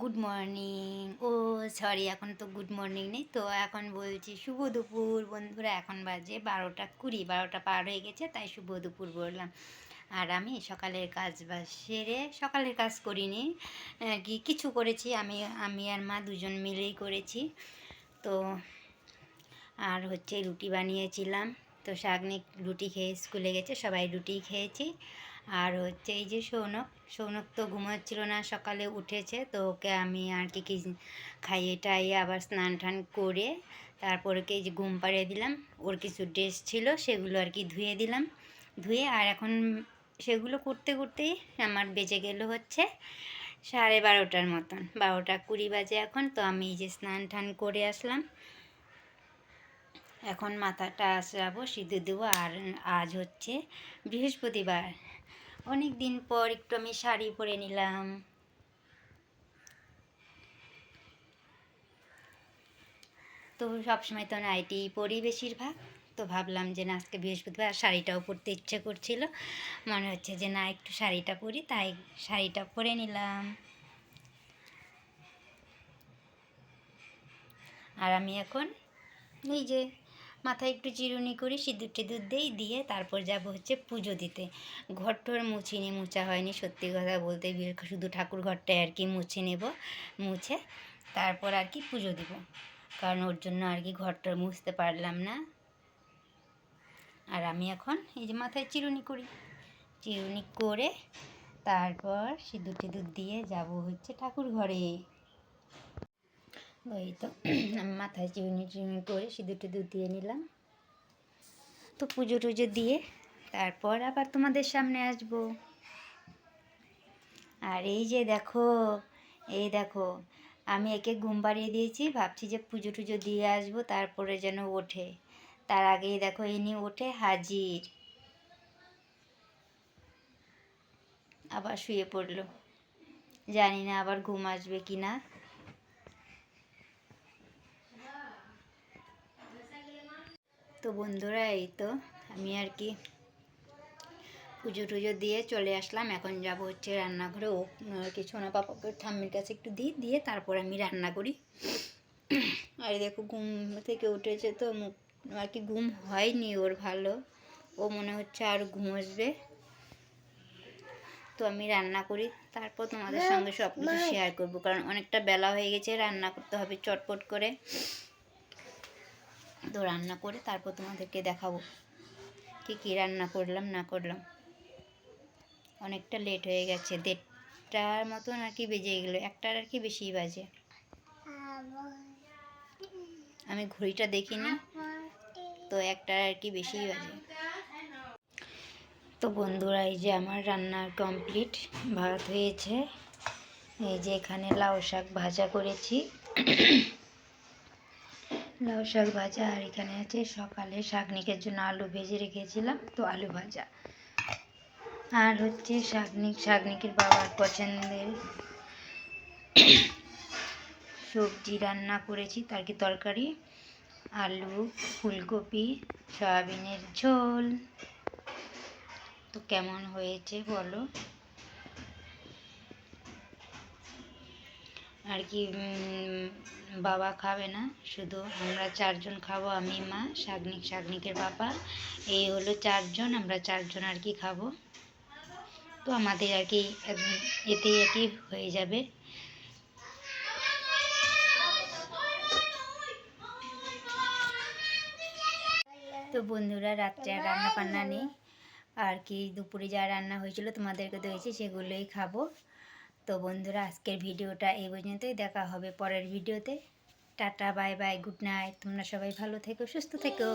Good morning ও sorry এখন তো good morning নেই। তো এখন বলছি শুভ দুপুর। বন্ধুরা, এখন বাজে বারোটা কুড়ি, বারোটা পার হয়ে গেছে, তাই শুভ দুপুর বললাম। আর আমি সকালের কাজ বাজ সেরে সকালের কাজ করিনি। কি, কিছু করেছি। আমি আমি আর মা দুজন মিলেই করেছি। তো আর হচ্ছে রুটি বানিয়েছিলাম। তো শাগনিক রুটি খেয়ে স্কুলে গেছে, সবাই রুটি খেয়েছি। আর হচ্ছে এই যে সৌনক সৌনক তো ঘুমাচ্ছিল না, সকালে উঠেছে, তো ওকে আমি আর কি কি খাইয়ে টাইয়ে আবার স্নান টান করে তারপর ওকে যে ঘুম পাড়িয়ে দিলাম। ওর কিছু ড্রেস ছিল, সেগুলো আর কি ধুয়ে দিলাম। ধুয়ে আর এখন সেগুলো করতে করতেই আমার বেজে গেল হচ্ছে সাড়ে বারোটার মতন, বারোটা কুড়ি বাজে এখন, তো আমি এই যে স্নান টান করে আসলাম। এখন মাথাটা আসাবো সিঁদুর দেবো, আর আজ হচ্ছে বৃহস্পতিবার। অনেক দিন পর একটু আমি শাড়ি পরে নিলাম। তো সবসময় তো নাইটি পরি বেশিরভাগ। তো ভাবলাম যে না, আজকে বৃহস্পতিবার শাড়িটাও পরতে ইচ্ছে করছিল। মনে হচ্ছে যে না, একটু শাড়িটা পরি, তাই শাড়িটা পরে নিলাম। আর আমি এখন এই যে মাথায় একটু চিরুনি করি, সিঁদুর টিঁদুর দেই, দিয়ে তারপর যাব হচ্ছে পুজো দিতে। ঘর টর মুছিনি মুছা হয়নি, সত্যি কথা বলতে শুধু ঠাকুর ঘরটায় আর কি মুছে নেব, মুছে তারপর আর কি পুজো দিব। কারণ ওর জন্য আর কি ঘরটা মুছতে পারলাম না। আর আমি এখন এই যে মাথায় চিরুনি করি। চিরুনি করে তারপর সিঁদুর টিঁদুর দিয়ে যাব হচ্ছে ঠাকুর ঘরে। ওই তো মাথায় চিরুনি চিরুনি করে সিঁদুর টিঁদুর দিয়ে নিলাম। তো পুজো টুজো দিয়ে তারপর আবার তোমাদের সামনে আসব। আর এই যে দেখো, এই দেখো, আমি একে ঘুম পাড়িয়ে দিয়েছি, ভাবছি যে পুজো টুজো দিয়ে আসব, তারপরে যেন ওঠে। তার আগেই দেখো ইনি ওঠে হাজির। আবার শুয়ে পড়ল। জানি না আবার ঘুম আসবে কি না তো বন্ধুরা এই তো আমি আর কি পুজো টুজো দিয়ে চলে আসলাম। এখন যাব হচ্ছে রান্নাঘরে। ও আর কি সোনা পাপাকে ঠাম্মির কাছে একটু দিই দিয়ে তারপর আমি রান্না করি। আর দেখো ঘুম থেকে উঠেছে তো মুখ আর কি ঘুম হয়নি ওর ভালো। ও মনে হচ্ছে আর ঘুম আসবে। তো আমি রান্না করি তারপর তোমাদের সঙ্গে সব কিছু শেয়ার করব। কারণ অনেকটা বেলা হয়ে গেছে রান্না করতে হবে চটপট করে। তো রান্না করে তারপর তোমাদেরকে দেখাবো কি কী রান্না করলাম, না করলাম। অনেকটা লেট হয়ে গেছে, দেড়টার মতন আর কি বেজে গেলো, একটার আর কি বেশি বাজে। আমি ঘড়িটা দেখিনি, তো একটার আর কি বেশি বাজে। তো বন্ধুরা, এই যে আমার রান্নার কমপ্লিট ভাত হয়েছে। এই যে এখানে লাউ শাক ভাজা করেছি। লাউ শাক ভাজা আর এখানে আছে সকালে শাকনিকের জন্য আলু ভেজে রেখেছিলাম, তো আলু ভাজা। আর হচ্ছে শাকনিক, শাকনিকের বাবার পছন্দের সবজি রান্না করেছি, তার কি তরকারি? আলু, ফুলকপি, সয়াবিনের ঝোল। তো কেমন হয়েছে বলো? আর কি বাবা খাবে না, শুধু আমরা চারজন খাব, আমি, মা, শাগনিক, শাগনিকের বাবা এই হলো চারজন, আমরা চারজন আর কি খাব। তো আমাদের আর কি এতেই আর কি হয়ে যাবে। তো বন্ধুরা, রাত্রে আর রান্না বান্না নেই। আর কি, দুপুরে যা রান্না হয়েছিল তোমাদেরকে দিয়েছি সেগুলোই খাব। তো বন্ধুরা, আজকের ভিডিওটা এই পর্যন্তই। দেখা হবে পরের ভিডিওতে। Tata, bye bye, good night. তোমরা সবাই ভালো থেকো, সুস্থ থেকো।